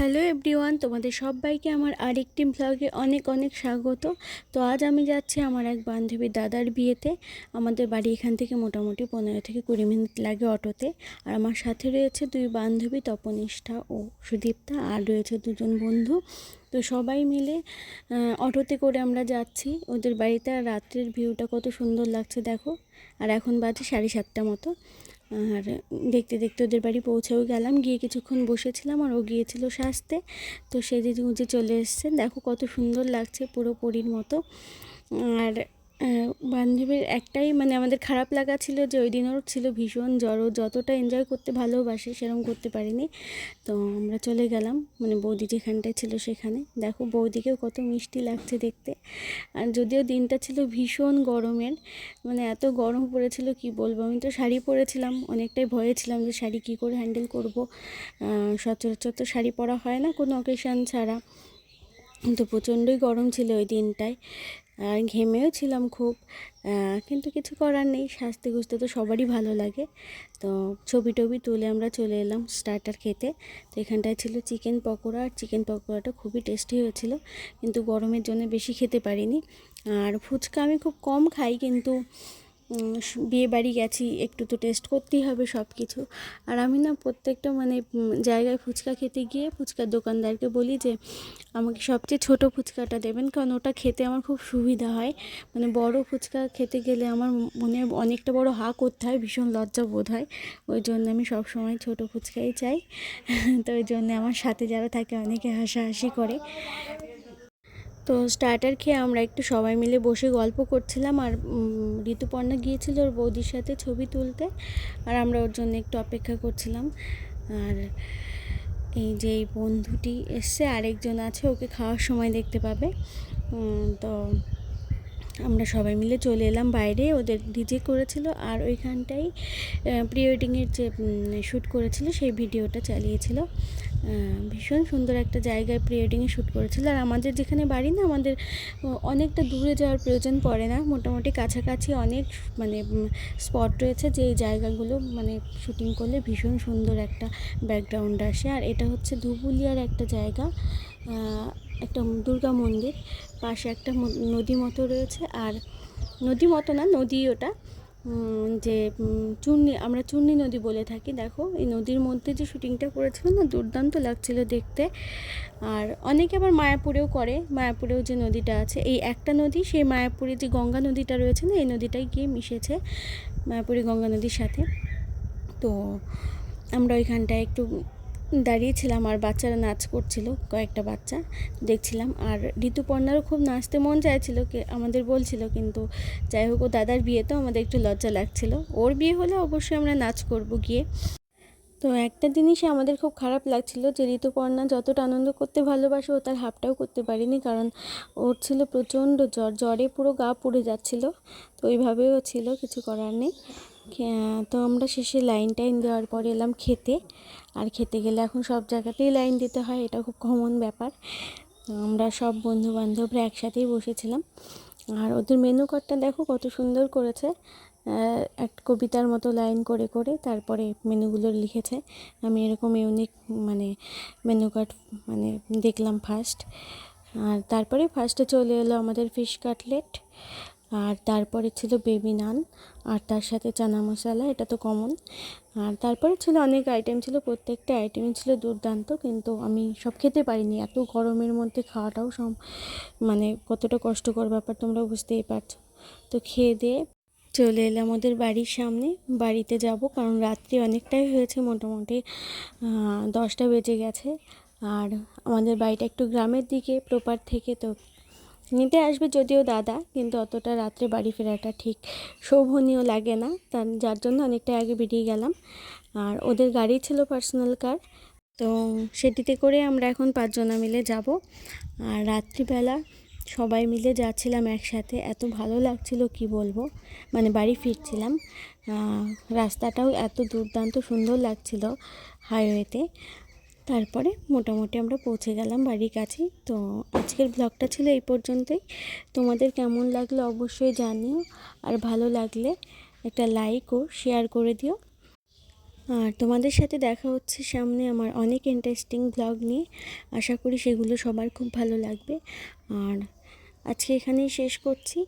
Hello everyone, তোমাদের সবাইকে আমার আরেকটি ব্লগে অনেক অনেক স্বাগত। তো আজ আমি যাচ্ছি আমার এক বান্ধবীর দাদার বিয়েতে। আমাদের বাড়ি এখান থেকে মোটামুটি পনেরো থেকে কুড়ি মিনিট লাগে অটোতে। আর আমার সাথে রয়েছে দুই বান্ধবী, তপনিষ্ঠা ও সুদীপ্তা। আর রয়েছে দুজন বন্ধু। তো সবাই মিলে অটোতে করে আমরা যাচ্ছি। ওদের বাড়িতে আর রাত্রের ভিউটা কত সুন্দর লাগছে দেখো। আর এখন বাজে সাড়ে সাতটা মতো। আর দেখতে দেখতে ওদের বাড়ি পৌঁছেও গেলাম। গিয়ে কিছুক্ষণ বসেছিলাম আর ও গিয়েছিল সাজতে। তো সেজে গুঁজে চলে এসছে দেখো কত সুন্দর লাগছে পুরো পরীর মতো। আর বান্ধবীর একটাই মানে আমাদের খারাপ লাগা ছিল যে ওই দিন ওর ছিল ভীষণ জ্বর যতটা এনজয় করতে ভালোবাসে সেরকম করতে পারিনি। তো আমরা চলে গেলাম মানে বৌদি যেখানটায় ছিল সেখানে। দেখো বৌদিকেও কত মিষ্টি লাগছে দেখতে। আর যদিও দিনটা ছিল ভীষণ গরমের মানে এত গরম পড়েছিল কি বলব? আমি তো শাড়ি পরেছিলাম, অনেকটাই ভয়ে ছিলাম যে শাড়ি কী করে হ্যান্ডেল করব। সচরাচর তো শাড়ি পরা হয় না কোনো অকেশান ছাড়া। তো প্রচণ্ডই গরম ছিল ওই দিনটায়। ঘেমেও ছিলাম খুব কিন্তু কিছু করার নেই, সাজতে গুজতে তো সবারই ভালো লাগে। তো ছবি টবি তুলে আমরা চলে এলাম স্টার্টার খেতে। তো এখানটায় ছিল চিকেন পকোড়া, আর চিকেন পকোড়াটা খুবই টেস্টি হয়েছিল, কিন্তু গরমের জন্য বেশি খেতে পারিনি। আর ফুচকা আমি খুব কম খাই, কিন্তু বিয়ে বাড়ি গেছি, একটু তো টেস্ট করতেই হবে সব কিছু আর আমি না প্রত্যেকটা মানে জায়গায় ফুচকা খেতে গিয়ে ফুচকার দোকানদারকে বলি যে, আমাকে সবচেয়ে ছোট ফুচকাটা দেবেন। কারণ ওটা খেতে আমার খুব সুবিধা হয়। মানে বড় ফুচকা খেতে গেলে আমার মনে অনেকটা বড় হা করতে হয়, ভীষণ লজ্জা বোধ হয়। ওই জন্য আমি সব সময় ছোট ফুচকাই চাই। তো ওই জন্য আমার সাথে যারা থাকে অনেকে হাসাহাসি করে। তো স্টার্টার খেয়ে আমরা একটু সবাই মিলে বসে গল্প করছিলাম আর ঋতুপর্ণা গিয়েছিল ওর বৌদির সাথে ছবি তুলতে আর আমরা ওর জন্য একটু অপেক্ষা করছিলাম। আর এই যে এই বন্ধুটি এসছে, আরেকজন আছে, ওকে খাওয়ার সময় দেখতে পাবে। তো আমরা সবাই মিলে চলে এলাম বাইরে, ওদের ডিজে করেছিল আর ওইখানটাই প্রি ওয়েডিংয়ের যে শ্যুট করেছিল, সেই ভিডিওটা চালিয়েছিল। ভীষণ সুন্দর একটা জায়গায় প্রি ওয়েডিংয়ে শ্যুট করেছিল। আর আমাদের যেখানে বাড়ি না, আমাদের অনেকটা দূরে যাওয়ার প্রয়োজন পড়ে না। মোটামুটি কাছাকাছি অনেক মানে স্পট রয়েছে যে জায়গাগুলো মানে শুটিং করলে ভীষণ সুন্দর একটা ব্যাকগ্রাউন্ড আসে। আর এটা হচ্ছে ধুবুলিয়ার একটা জায়গা একটা দুর্গা মন্দির। পাশে একটা নদী মতো রয়েছে। আর নদী মতো না, নদী ওটা। যে চূর্ণি আমরা চূর্ণি নদী বলে থাকি, দেখো, এই নদীর মধ্যে যে শুটিংটা করেছিল না, দুর্দান্ত লাগছিল দেখতে। আর অনেকে আবার মায়াপুরেও করে, মায়াপুরেও যে নদীটা আছে, এই একটা নদী, সেই মায়াপুরে যে গঙ্গা নদীটা রয়েছে না, এই নদীটাই গিয়ে মিশেছে মায়াপুরি গঙ্গা নদীর সাথে। তো, আমরা ওইখানটায় একটু দাঁড়িয়েছিলাম আর বাচ্চারা নাচ করছিল, কয়েকটা বাচ্চা দেখছিলাম। আর ঋতুপর্ণারও খুব নাচতে মন চাইছিল আমাদের বলছিল, কিন্তু যাই হোক, ও দাদার বিয়ে তো আমাদের একটু লজ্জা লাগছিল। ওর বিয়ে হলে অবশ্যই আমরা নাচ করব গিয়ে। তো একটা জিনিসই আমাদের খুব খারাপ লাগছিল যে ঋতুপর্ণা যতটা আনন্দ করতে ভালোবাসে, ও তার হাফটাও করতে পারিনি, কারণ ওর ছিল প্রচণ্ড জ্বর, জ্বরে পুরো গা পুড়ে যাচ্ছিল। তো ওইভাবেও ছিল, কিছু করার নেই। তো আমরা শেষে লাইন টাইন দেওয়ার পরে এলাম খেতে। আর খেতে গেলে এখন সব জায়গাতেই লাইন দিতে হয়, এটা খুব কমন ব্যাপার। আমরা সব বন্ধু বান্ধবরা একসাথেই বসেছিলাম। আর ওদের মেনু কার্ডটা দেখো কত সুন্দর করেছে। এক কবিতার মতো লাইন করে করে তারপরে মেনুগুলো লিখেছে। আমি এরকম ইউনিক মানে মেনু কার্ড মানে দেখলাম ফার্স্ট আর তারপরে ফার্স্টে চলে এলো আমাদের ফিশ কাটলেট আর তারপরে ছিল বেবি নান, আর তার সাথে চানা মশলা, এটা তো কমন আর তারপরে ছিল অনেক আইটেম ছিল, প্রত্যেকটা আইটেমই ছিল দুর্দান্ত, কিন্তু আমি সব খেতে পারিনি। এত গরমের মধ্যে খাওয়াটাও সব মানে কতটা কষ্টকর ব্যাপার তোমরা বুঝতেই পারছ। তো খেয়ে দিয়ে চলে এলাম ওদের বাড়ির সামনে। বাড়িতে যাব, কারণ রাত্রি অনেকটাই হয়েছে মোটামুটি দশটা বেজে গেছে। আর আমাদের বাড়িটা একটু গ্রামের দিকে প্রপার থেকে, তো নিতে আসবে যদিও দাদা, কিন্তু অতটা রাত্রে বাড়ি ফেরাটা ঠিক শোভনীয় লাগে না। তার, যার জন্য অনেকটা আগে বেরিয়ে গেলাম। আর ওদের গাড়ি ছিল পার্সোনাল কার, তো সেটিতে করে আমরা এখন পাঁচজনা মিলে যাব। আর রাত্রিবেলা সবাই মিলে যাচ্ছিলাম একসাথে। এত ভালো লাগছিল কি বলব? মানে বাড়ি ফিরছিলাম। রাস্তাটাও এত দুর্দান্ত সুন্দর লাগছিল হাইওয়েতে তারপরে মোটামুটি আমরা পৌঁছে গেলাম বাড়ির কাছেই। তো আজকের ব্লগটা ছিল এই পর্যন্তই। তোমাদের কেমন লাগল অবশ্যই জানিও। আর ভালো লাগলে একটা লাইক ও শেয়ার করে দিও। আর তোমাদের সাথে দেখা হচ্ছে সামনে আমার অনেক ইন্টারেস্টিং ব্লগ নিয়ে। আশা করি সেগুলো সবার খুব ভালো লাগবে। আর আজকে এখানেই শেষ করছি।